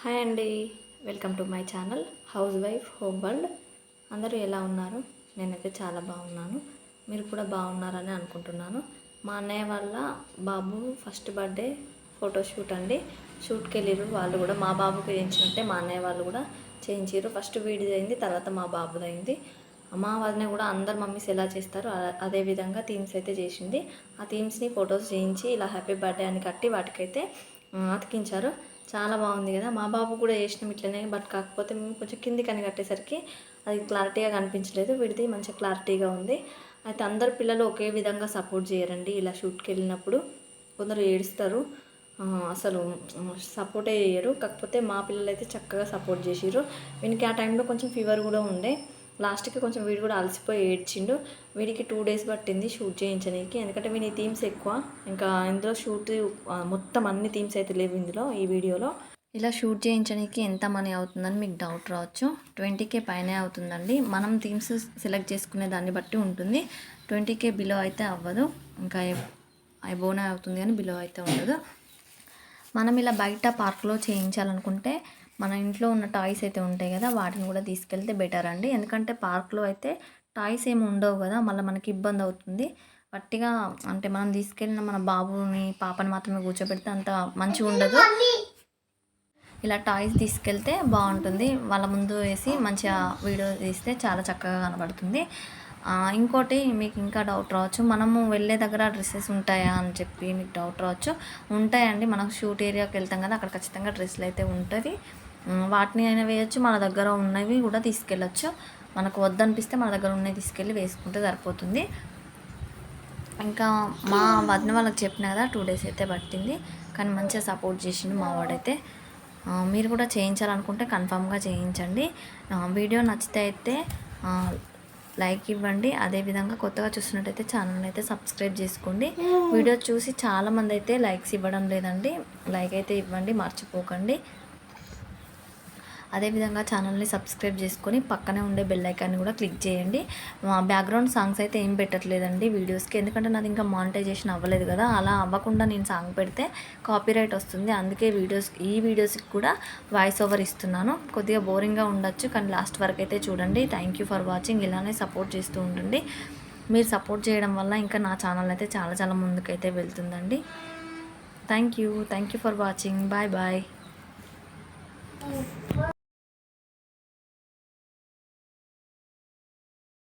Hi అండి. Welcome to my channel housewife home world అందరూ ఎలా ఉన్నారు? నేనైతే చాలా బాగున్నాను. మీరు కూడా బాగున్నారని అనుకుంటున్నాను. మా అన్నయ్య వాళ్ళ బాబు ఫస్ట్ బర్త్డే ఫోటోషూట్ అండి. షూట్కి వెళ్ళిర్రు. వాళ్ళు కూడా మా బాబుకి చేయించినట్టే మా అన్నయ్య వాళ్ళు కూడా చేయించారు ఫస్ట్ వీడిదైంది అయింది తర్వాత మా బాబుది అయింది. మా వదిన కూడా అందరు మమ్మీస్ ఎలా చేస్తారో అదే విధంగా థీమ్స్ అయితే చేసింది. ఆ థీమ్స్ని ఫొటోస్ చేయించి ఇలా హ్యాపీ బర్త్డే అని కట్టి వాటికైతే అతికించారు. చాలా బాగుంది కదా. మా బాబు కూడా వేసినాం ఇట్లనే బట్ కాకపోతే మేము కొంచెం కిందికి అని కట్టేసరికి అది క్లారిటీగా కనిపించలేదు. వీడిది మంచిగా క్లారిటీగా ఉంది. అయితే అందరు పిల్లలు ఒకే విధంగా సపోర్ట్ చేయరండి ఇలా షూట్కి వెళ్ళినప్పుడు. కొందరు ఏడుస్తారు. అసలు సపోర్టే చేయరు. కాకపోతే మా పిల్లలు అయితే చక్కగా సపోర్ట్ చేసిర్రు. వీనికి ఆ టైంలో కొంచెం ఫీవర్ కూడా ఉండే. లాస్ట్కి కొంచెం వీడు కూడా అలసిపోయి ఏడ్చిండు. వీడికి టూ డేస్ పట్టింది షూట్ చేయించడానికి ఎందుకంటే వీని థీమ్స్ ఎక్కువ. ఇంకా ఇందులో షూట్ మొత్తం అన్ని థీమ్స్ అయితే లేవు ఇందులో ఈ వీడియోలో. ఇలా షూట్ చేయించడానికి ఎంత మనీ అవుతుందని మీకు డౌట్ రావచ్చు. ట్వంటీకే పైనే అవుతుందండి. మనం థీమ్స్ సెలెక్ట్ చేసుకునే దాన్ని బట్టి ఉంటుంది. ట్వంటీకే బిలో అయితే అవ్వదు. ఇంకా బోనే అవుతుంది కానీ బిలో అయితే ఉండదు. మనం ఇలా బయట పార్క్లో చేయించాలనుకుంటే మన ఇంట్లో ఉన్న టాయ్స్ అయితే ఉంటాయి కదా వాటిని కూడా తీసుకెళ్తే బెటర్ అండి. ఎందుకంటే పార్క్లో అయితే టాయ్స్ ఏమి ఉండవు కదా మళ్ళీ మనకి ఇబ్బంది అవుతుంది. వట్టిగా అంటే మనం తీసుకెళ్ళిన మన బాబుని పాపని మాత్రమే కూర్చోబెడితే అంత మంచిగా ఉండదు. ఇలా టాయ్స్ తీసుకెళ్తే బాగుంటుంది. వాళ్ళ ముందు వేసి మంచిగా వీడియో తీస్తే చాలా చక్కగా కనబడుతుంది. ఇంకోటి మీకు ఇంకా డౌట్ రావచ్చు. మనము వెళ్ళే దగ్గర డ్రెస్సెస్ ఉంటాయా అని చెప్పి మీకు డౌట్ రావచ్చు. ఉంటాయండి. మనం షూట్ ఏరియాకి వెళ్తాం కదా అక్కడ ఖచ్చితంగా డ్రెస్సులు అయితే ఉంటుంది. వాటిని అయినా వేయచ్చు. మన దగ్గర ఉన్నవి కూడా తీసుకెళ్ళచ్చు. మనకు వద్దనిపిస్తే మన దగ్గర ఉన్నవి తీసుకెళ్ళి వేసుకుంటే సరిపోతుంది. ఇంకా మా వదిన వాళ్ళకి చెప్పిన కదా టూ డేస్ అయితే పట్టింది. కానీ మంచిగా సపోర్ట్ చేసిండు మా వాడైతే. మీరు కూడా చేయించాలనుకుంటే కన్ఫామ్గా చేయించండి. వీడియో నచ్చితే అయితే లైక్ ఇవ్వండి. అదేవిధంగా కొత్తగా చూస్తున్నట్టయితే ఛానల్ అయితే సబ్స్క్రైబ్ చేసుకోండి. వీడియో చూసి చాలామంది అయితే లైక్స్ ఇవ్వడం లేదండి. లైక్ అయితే ఇవ్వండి మర్చిపోకండి. అదేవిధంగా ఛానల్ని సబ్స్క్రైబ్ చేసుకొని పక్కనే ఉండే బెల్ ఐకాన్ని కూడా క్లిక్ చేయండి. బ్యాక్గ్రౌండ్ సాంగ్స్ అయితే ఏం పెట్టట్లేదండి వీడియోస్కి ఎందుకంటే నాది ఇంకా మానిటైజేషన్ అవ్వలేదు కదా. అలా అవ్వకుండా నేను సాంగ్ పెడితే కాపీరైట్ వస్తుంది. అందుకే వీడియోస్ ఈ వీడియోస్కి కూడా వాయిస్ ఓవర్ ఇస్తున్నాను. కొద్దిగా బోరింగ్గా ఉండొచ్చు కానీ లాస్ట్ వరకు అయితే చూడండి. థ్యాంక్ యూ ఫర్ వాచింగ్ ఇలానే సపోర్ట్ చేస్తూ ఉండండి. మీరు సపోర్ట్ చేయడం వల్ల ఇంకా నా ఛానల్ అయితే చాలా చాలా ముందుకైతే వెళ్తుందండి. Thank you thank you for watching bye bye